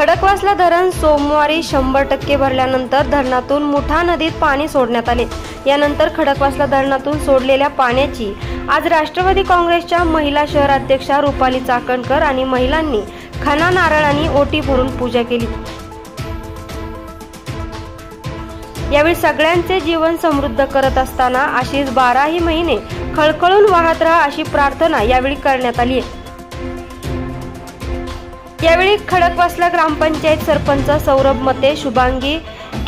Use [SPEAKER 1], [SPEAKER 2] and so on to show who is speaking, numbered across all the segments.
[SPEAKER 1] खडकवासला धरण सोमवारी शंभर टक्के भरल्यानंतर धरणातून मुठा नदीत पाणी सोडण्यात आले. यानंतर खडकवासला धरणातून सोडलेल्या पाण्याची आज राष्ट्रवादी काँग्रेसच्या महिला शहराध्यक्षा रुपाली चाकणकर आणि महिलांनी खना आणि ओटी भरून पूजा केली. यावेळी सगळ्यांचे जीवन समृद्ध करत असताना अशीच बाराही महिने खळखळून वाहत राहा अशी प्रार्थना यावेळी करण्यात आली आहे. यावेळी खडकवासला ग्रामपंचायत सरपंच सौरभ मते शुभांगी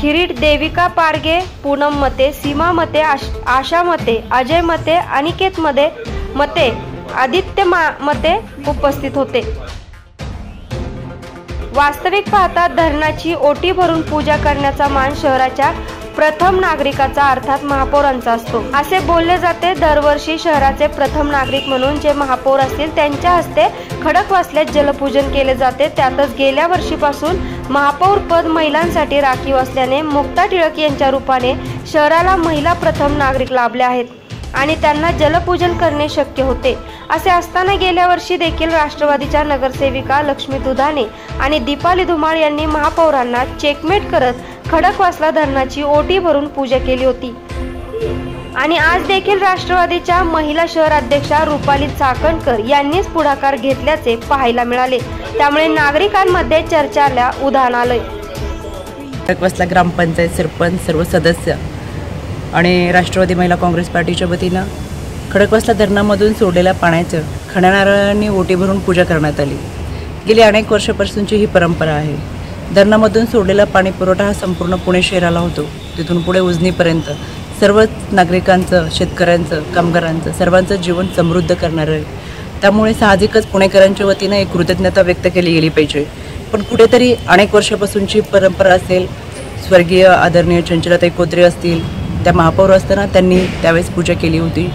[SPEAKER 1] खिरीट देविका पारगे पूनम मते सीमा मते आश- आशा मते अजय मते अनिकेत मते मते आदित्य मा- मते उपस्थित होते. वास्तविक पाहता धरणाची ओटी भरून पूजा करण्याचा मान शहराच्या प्रथम नागरिकाचा अर्थात महापौरांचा असतो. असे बोलले जाते दरवर्षी शहराचे प्रथम नागरिक म्हणून जे महापौर असतील त्यांच्या हस्ते खडकवासल्यात जलपूजन केले जाते. त्यातच गेल्या वर्षीपासून महापौर पद महिलांसाठी राखीव असल्याने मुक्ता टिळक यांच्या रूपाने शहराला महिला प्रथम नागरिक लाभले आहेत. आणि त्यांना जलपूजन करणे शक्य होते. असे असताना गेल्या वर्षी देखील राष्ट्रवादीच्या नगरसेविका लक्ष्मी दुधाने आणि दीपाली धुमाळ यांनी महापौरांना चेकमेट करत खडकवासला धरणाची ओटी भरून पूजा केली होती. आणि आज देखील राष्ट्रवादीच्या महिला शहर अध्यक्षा रुपाली चाकणकर यांनीच पुढाकार घेतल्याचे पाहायला मिळाले. त्यामुळे नागरिकांमध्ये चर्चाला उधाण आलंय.
[SPEAKER 2] खडकवासला ग्रामपंचायत सरपंच सर्व सदस्य आणि राष्ट्रवादी महिला काँग्रेस पार्टीच्या वतीनं खडकवासला धरणामधून सोडलेल्या पाण्याचं खण्यानारळांनी ओटी भरून पूजा करण्यात आली. गेली अनेक वर्षापासूनची ही परंपरा आहे. धरणामधून सोडलेला पाणी पुरवठा हा संपूर्ण पुणे शहराला होतो. तिथून पुढे उजनीपर्यंत सर्वच नागरिकांचं शेतकऱ्यांचं कामगारांचं सर्वांचं जीवन समृद्ध करणारं आहे. त्यामुळे साहजिकच पुणेकरांच्या वतीनं एक कृतज्ञता व्यक्त केली गेली पाहिजे. पण कुठेतरी अनेक वर्षापासूनची परंपरा असेल स्वर्गीय आदरणीय चंचलताई कोत्रे असतील त्या महापौर असताना त्यांनी त्यावेळेस पूजा केली होती.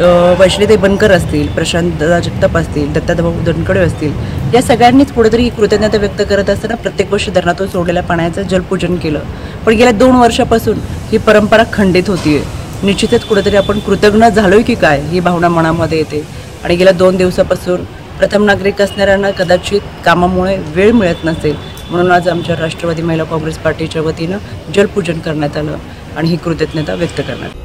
[SPEAKER 2] अ, वैष्णीताई बनकर असतील प्रशांत दादा जगताप असतील दत्ताभाऊ दनकडे असतील या सगळ्यांनीच कुठेतरी ही कृतज्ञता व्यक्त करत असताना प्रत्येक वर्षी धरणातून सोडलेल्या पाण्याचं जलपूजन केलं. पण गेल्या दोन वर्षापासून ही परंपरा खंडित होतीये. निश्चितच कुठेतरी आपण कृतज्ञ झालोय की काय ही भावना मनामध्ये येते. आणि गेल्या दोन दिवसापासून प्रथम नागरिक असणाऱ्यांना कदाचित कामामुळे वेळ मिळत नसेल म्हणून आज आमच्या राष्ट्रवादी महिला काँग्रेस पार्टीच्या वतीनं जलपूजन करण्यात आलं आणि ही कृतज्ञता व्यक्त करण्यात आली.